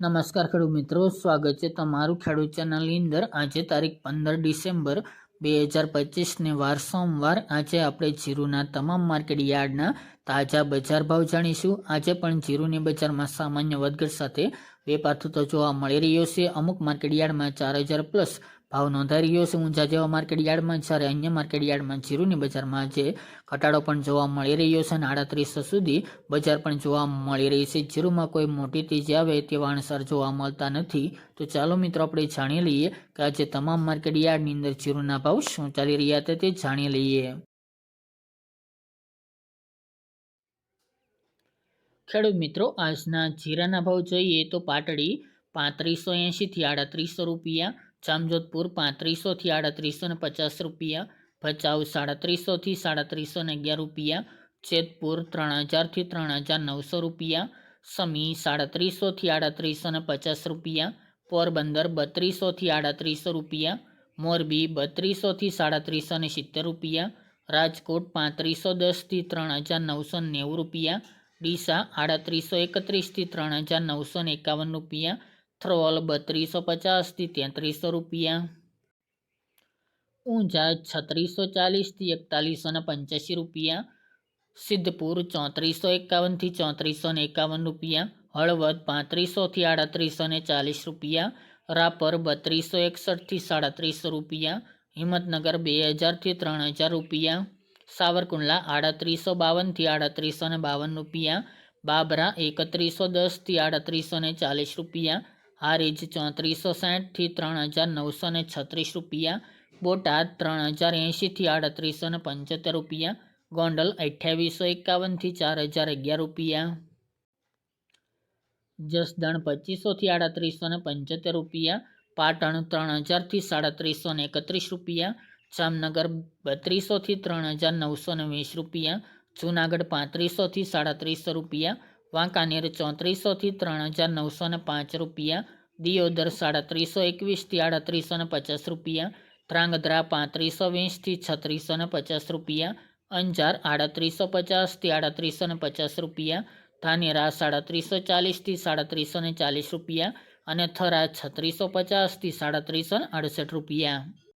નમસ્કાર ખેડૂત મિત્રો, સ્વાગત છે તમારું ખેડૂત ચેનલની અંદર. આજે તારીખ પંદર ડિસેમ્બર બે હજાર પચીસને વાર સોમવાર. આજે આપણે જીરુના તમામ માર્કેટ યાર્ડના તાજા બજાર ભાવ જાણીશું. આજે પણ જીરુની બજારમાં સામાન્ય વધઘટ સાથે વેપાર થતો જોવા મળી રહ્યો છે. અમુક માર્કેટ યાર્ડમાં ચાર હજાર પ્લસ ભાવ નોંધાઈ રહ્યો છે. ઊંઝા જેવા માર્કેટ યાર્ડમાં જ્યારે અન્ય માર્કેટ યાર્ડમાં જીરુની બજારમાં આજે ઘટાડો પણ જોવા મળી રહ્યો છે અને આડત્રીસો સુધી બજાર પણ જોવા મળી રહી છે. જીરુમાં કોઈ મોટી તેજી આવે તેવા અણસાર જોવા મળતા નથી. તો ચાલો મિત્રો, આપણે જાણી લઈએ કે આજે તમામ માર્કેટ યાર્ડની અંદર જીરુના ભાવ શું ચાલી રહ્યા હતા તે જાણી લઈએ. ખેડૂત મિત્રો, આજના જીરાના ભાવ જોઈએ તો પાટડી પાંત્રીસો એંશીથી આડત્રીસો રૂપિયા જામજોધપુર પાંત્રીસોથી આડત્રીસો ને પચાસ રૂપિયા, ભચાઉ સાડત્રીસોથી સાડત્રીસો ને અગિયાર રૂપિયા, જેતપુર ત્રણ હજારથી ત્રણ હજાર નવસો રૂપિયા, સમી સાડત્રીસોથી આડત્રીસો ને પચાસ રૂપિયા, પોરબંદર બત્રીસોથી આડત્રીસો રૂપિયા, મોરબી બત્રીસોથી સાડત્રીસો ને સિત્તેર રૂપિયા, રાજકોટ પાંત્રીસો દસથી ત્રણ હજાર નવસો નેવું રૂપિયા, ડીસા આડત્રીસો એકત્રીસથી ત્રણ હજાર નવસો એકાવન રૂપિયા થ્રોલ બત્રીસો પચાસથી તેત્રીસો રૂપિયા. ઊંઝા છત્રીસો ચાલીસથી એકતાલીસો ને પંચ્યાસી રૂપિયા. સિદ્ધપુર ચોત્રીસો એકાવનથી ચોત્રીસો ને એકાવન રૂપિયા. હળવદ પાંત્રીસોથી આડત્રીસો ને ચાલીસ રૂપિયા. રાપર બત્રીસો એકસઠથી સાડત્રીસો રૂપિયા. હિંમતનગર બે હજારથી ત્રણ હજાર રૂપિયા. સાવરકુંડલા આડત્રીસો બાવનથી આડત્રીસો ને બાવન રૂપિયા. બાબરા એકત્રીસો દસથી આડત્રીસો ને ચાલીસ રૂપિયા. હારીજ ચોત્રીસો સાઠથી ત્રણ હજાર નવસો ને છત્રીસ રૂપિયા, બોટાદ ત્રણ હજાર એંશીથી આડત્રીસો ને પંચોતેર રૂપિયા, ગોંડલ અઠ્યાવીસો એકાવનથી ચાર હજાર અગિયાર રૂપિયા. જસદણ પચીસોથી આડત્રીસો ને પંચોતેર રૂપિયા, પાટણ ત્રણ હજારથી સાડત્રીસો ને એકત્રીસ રૂપિયા, જામનગર બત્રીસોથી ત્રણ હજાર નવસો ને વીસ રૂપિયા, જૂનાગઢ પાંત્રીસોથી સાડત્રીસો રૂપિયા, વાંકાનેર ચોત્રીસોથી ત્રણ હજાર નવસો ને પાંચ રૂપિયા દિયોદર સાડા ત્રીસો એકવીસથી આડત્રીસો ને પચાસ રૂપિયા ધ્રાંગધ્રા પાંત્રીસો વીસથી છત્રીસો ને પચાસ રૂપિયા, અંજાર આડત્રીસો પચાસથી આડત્રીસો ને પચાસ રૂપિયા, ધાનેરા સાડત્રીસો ચાલીસથી સાડત્રીસો ને ચાલીસ રૂપિયા અને થરા છત્રીસો પચાસથી સાડત્રીસો ને અડસઠ રૂપિયા.